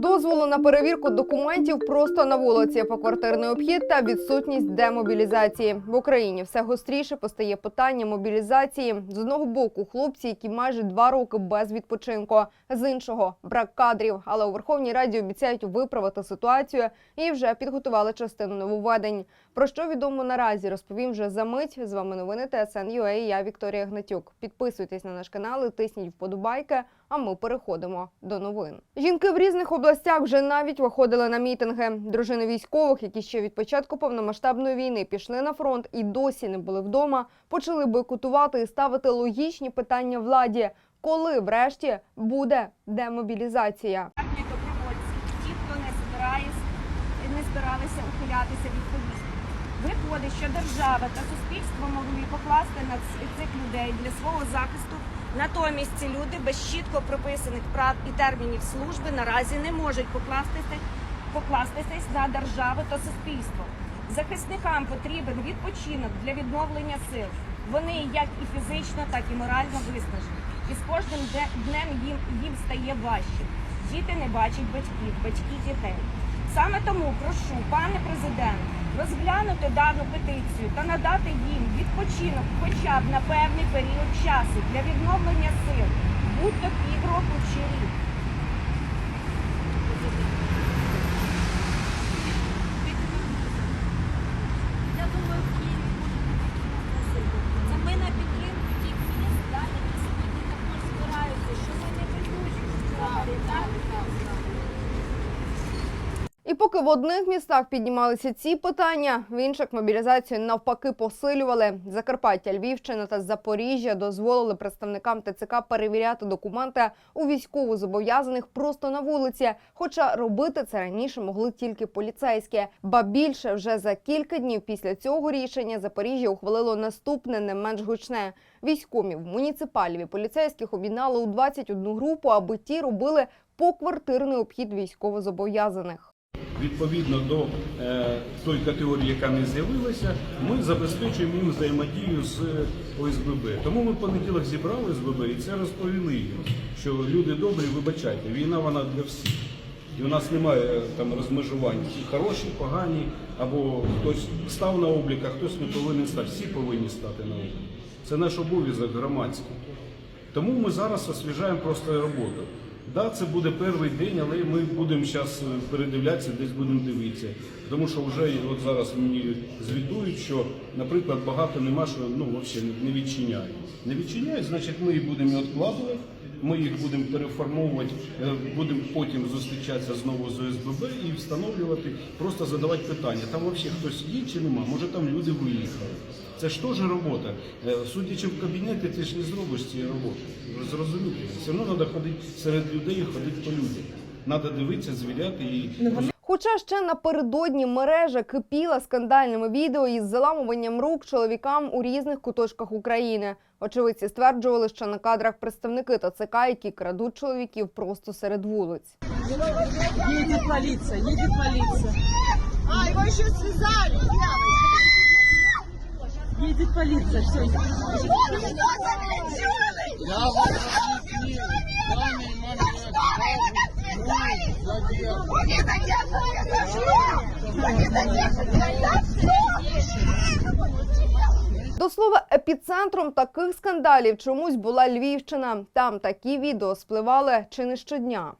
Дозволу на перевірку документів просто на вулиці, поквартирний обхід та відсутність демобілізації в Україні. Все гостріше постає питання мобілізації. З одного боку, хлопці, які майже два роки без відпочинку, з іншого брак кадрів. Але у Верховній Раді обіцяють виправити ситуацію і вже підготували частину нововведень. Про що відомо наразі розповім вже за мить. З вами новини ТСН.UA, Я Вікторія Гнатюк. Підписуйтесь на наш канал, і тисніть вподобайки. А ми переходимо до новин. Жінки в різних областях вже навіть виходили на мітинги. Дружини військових, які ще від початку повномасштабної війни пішли на фронт і досі не були вдома, почали бойкотувати і ставити логічні питання владі. Коли врешті буде демобілізація? Ті, хто не збираюсь, не збиралися ухилятися від повістки. Виходить, що держава та суспільство могли покласти на цих людей для свого захисту. Натомість ці люди без чітко прописаних прав і термінів служби наразі не можуть покластися, покластися на державу та суспільство. Захисникам потрібен відпочинок для відновлення сил. Вони як і фізично, так і морально виснажені. І з кожним днем їм, їм стає важче. Діти не бачать батьків, батьки дітей. Саме тому прошу, пане президент, розглянути дану петицію та надати їм відпочинок хоча б на певний період часу для відновлення сил, будь то півроку чи рік. Я думаю, в Києві може бути Це ми на підтримку тих міст, да, які сьогодні також збираються, що ми не ведучі справи, так? І поки в одних містах піднімалися ці питання, в інших мобілізацію навпаки посилювали. Закарпаття, Львівщина та Запоріжжя дозволили представникам ТЦК перевіряти документи у військовозобов'язаних просто на вулиці. Хоча робити це раніше могли тільки поліцейські. Ба більше вже за кілька днів після цього рішення Запоріжжя ухвалило наступне не менш гучне. Військомів, муніципалів і поліцейських об'єднали у 21 групу, аби ті робили поквартирний обхід військовозобов'язаних. Відповідно до е, тої категорії, яка не з'явилася, ми забезпечуємо їм взаємодію з ОСББ. Тому ми в понеділок зібрали СББ і це розповіли їм, що люди добрі, вибачайте, війна вона для всіх. І у нас немає е, там розмежувань хороші, погані, або хтось став на облік, а хтось не повинен стати. Всі повинні стати на облік. Це наш обов'язок громадський. Тому ми зараз освіжаємо просто роботу. Да, це буде перший день, але ми будемо зараз передивлятися, десь будемо дивитися. Тому що вже от зараз мені звітують, що, наприклад, багато нема, що ну, взагалі не відчиняють. Не відчиняють, значить ми будемо відкладувати, ми їх будемо переформовувати, е, будемо потім зустрічатися знову з ОСББ і встановлювати, просто задавати питання. Там взагалі хтось є чи нема, може там люди виїхали. Це ж теж робота. Е, Судячи в кабінеті, ти ж не зробиш цієї роботи. Зрозуміти. Все одно треба ходити серед людей ходити по людям. Треба дивитися, звіряти і Хоча ще напередодні мережа кипіла скандальними відео із заламуванням рук чоловікам у різних куточках України. Очевидці стверджували, що на кадрах представники ТЦК, які крадуть чоловіків просто серед вулиць. Едет полиция, едет полиция. А, его еще связали. Едет полиция, все. До слова, епіцентром таких скандалів чомусь була Львівщина. Там такі відео спливали чи не щодня.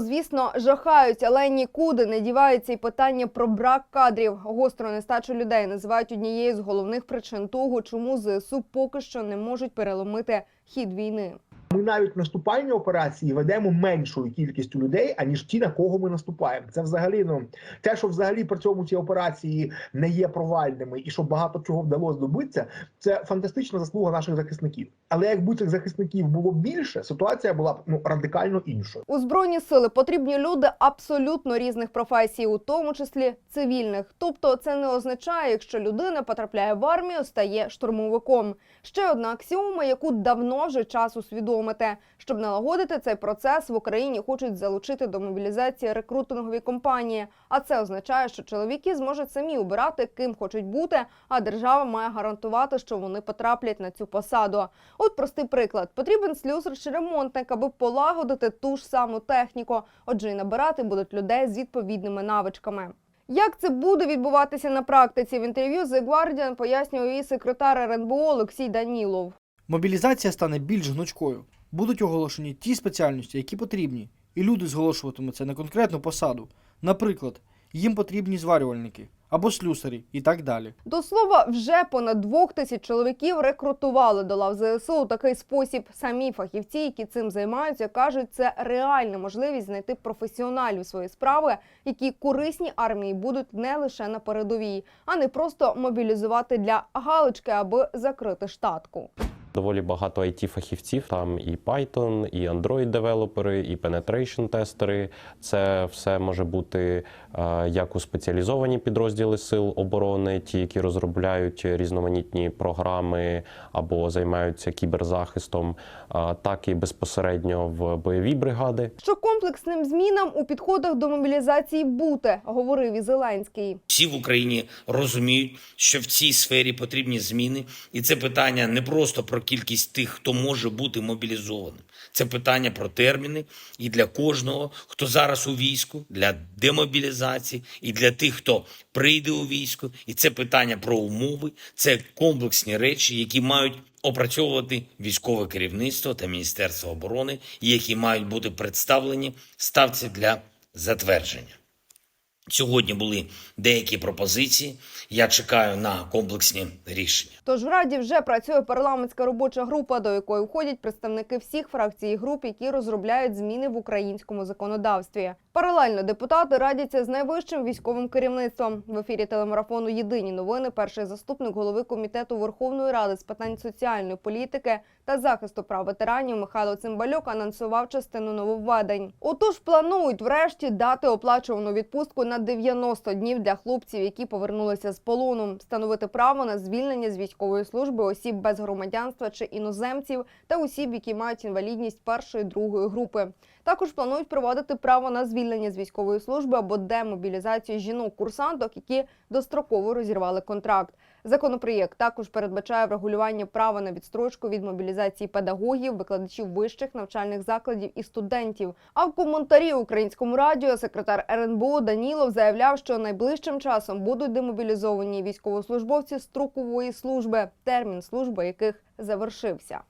Звісно, жахають, але нікуди не дівається і питання про брак кадрів. Гостру нестачу людей називають однією з головних причин того, чому ЗСУ поки що не можуть переломити хід війни. Ми навіть наступальні операції ведемо меншою кількістю людей, аніж ті, на кого ми наступаємо. Це взагалі ну те, що взагалі при цьому ці операції не є провальними, і що багато чого вдалося добитися, це фантастична заслуга наших захисників. Але якби цих захисників було більше, ситуація була б ну радикально іншою. У збройні сили потрібні люди абсолютно різних професій, у тому числі цивільних. Тобто, це не означає, якщо людина потрапляє в армію, стає штурмовиком. Ще одна аксіома, яку давно вже час усвідомити. Щоб налагодити цей процес, в Україні хочуть залучити до мобілізації рекрутингові компанії. А це означає, що чоловіки зможуть самі обирати, ким хочуть бути, а держава має гарантувати, що вони потраплять на цю посаду. От простий приклад: потрібен слюсар чи ремонтник, аби полагодити ту ж саму техніку. Отже, і набирати будуть людей з відповідними навичками. Як це буде відбуватися на практиці? В інтерв'ю The Guardian пояснює її секретар РНБО Олексій Данілов. Мобілізація стане більш гнучкою. Будуть оголошені ті спеціальності, які потрібні, і люди зголошуватимуться на конкретну посаду. Наприклад, їм потрібні зварювальники або слюсарі і так далі. До слова, вже понад двох тисяч чоловіків рекрутували до лав ЗСУ у такий спосіб. Самі фахівці, які цим займаються, кажуть, це реальна можливість знайти професіоналів своєї справи, які корисні армії будуть не лише на передовій, а не просто мобілізувати для галочки, аби закрити штатку. Доволі багато it фахівців там і Python, і Android девелопери, і penetration тестери. Це все може бути е, як у спеціалізовані підрозділи сил оборони, ті, які розробляють різноманітні програми або займаються кіберзахистом, е, так і безпосередньо в бойові бригади. Що комплексним змінам у підходах до мобілізації бути, говорив і Зеленський. Всі в Україні розуміють, що в цій сфері потрібні зміни, і це питання не просто про кількість тих, хто може бути мобілізованим. Це питання про терміни і для кожного, хто зараз у війську, для демобілізації, і для тих, хто прийде у військо. І це питання про умови, це комплексні речі, які мають опрацьовувати військове керівництво та Міністерство оборони, які мають бути представлені ставці для затвердження. Сьогодні були деякі пропозиції. Я чекаю на комплексні рішення. Тож в Раді вже працює парламентська робоча група, до якої входять представники всіх фракцій і груп, які розробляють зміни в українському законодавстві. Паралельно депутати радяться з найвищим військовим керівництвом. В ефірі телемарафону Єдині новини. Перший заступник голови комітету Верховної Ради з питань соціальної політики та захисту прав ветеранів Михайло Цимбалюк анонсував частину нововведень. Отож, планують врешті дати оплачувану відпустку на 90 днів для хлопців, які повернулися з полону, встановити право на звільнення з військової служби осіб без громадянства чи іноземців та осіб, які мають інвалідність першої другої групи. Також планують проводити право на звільнення з військової служби або демобілізацію жінок-курсанток, які достроково розірвали контракт. Законопроєкт також передбачає врегулювання права на відстрочку від мобілізації педагогів, викладачів вищих навчальних закладів і студентів. А в коментарі українському радіо секретар РНБО Данілов заявляв, що найближчим часом будуть демобілізовані військовослужбовці строкової служби, термін служби яких завершився.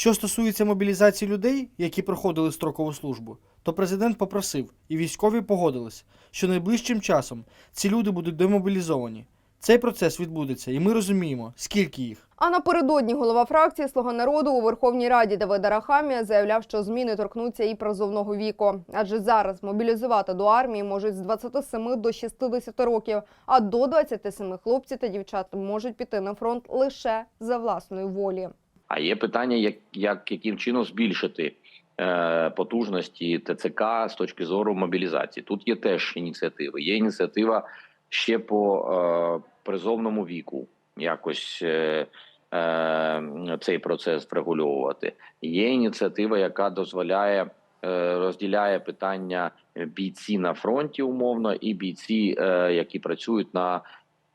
Що стосується мобілізації людей, які проходили строкову службу, то президент попросив, і військові погодились, що найближчим часом ці люди будуть демобілізовані. Цей процес відбудеться, і ми розуміємо, скільки їх. А напередодні голова фракції Слуга народу у Верховній Раді Давид Арахамія заявляв, що зміни торкнуться і призовного віку. Адже зараз мобілізувати до армії можуть з 27 до 60 років, а до 27 хлопці та дівчат можуть піти на фронт лише за власної волі. А є питання, як, як яким чином збільшити е, потужності ТЦК з точки зору мобілізації. Тут є теж ініціативи. Є ініціатива ще по е, призовному віку, якось е, е, цей процес врегульовувати. Є ініціатива, яка дозволяє е, розділяє питання бійці на фронті умовно і бійці, е, які працюють на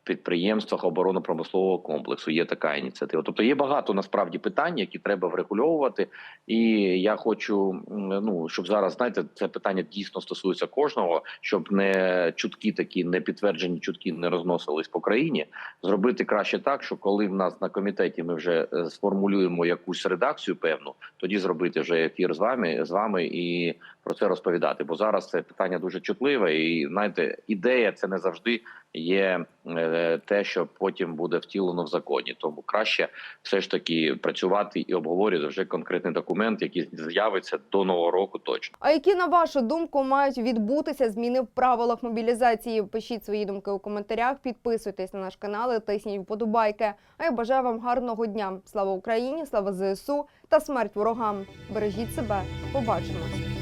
підприємствах оборонно-промислового комплексу. Є така ініціатива. Тобто є багато насправді питань, які треба врегульовувати. І я хочу, ну щоб зараз знаєте, це питання дійсно стосується кожного, щоб не чутки такі не підтверджені чутки не розносились по країні. Зробити краще так, що коли в нас на комітеті ми вже е, сформулюємо якусь редакцію певну, тоді зробити вже ефір з вами з вами і про це розповідати. Бо зараз це питання дуже чутливе, і знаєте, ідея це не завжди є е, те, що потім буде втілено в законі. Тому краще все ж таки працювати і обговорювати вже конкретний документ, який з'явиться до нового року. Точно. А які на вашу думку мають відбутися зміни в правилах мобілізації? Пишіть свої думки у коментарях, підписуйтесь на наш канал, і тисніть вподобайки. А я бажаю вам гарного дня. Слава Україні, слава ЗСУ та смерть ворогам. Бережіть себе. Побачимось.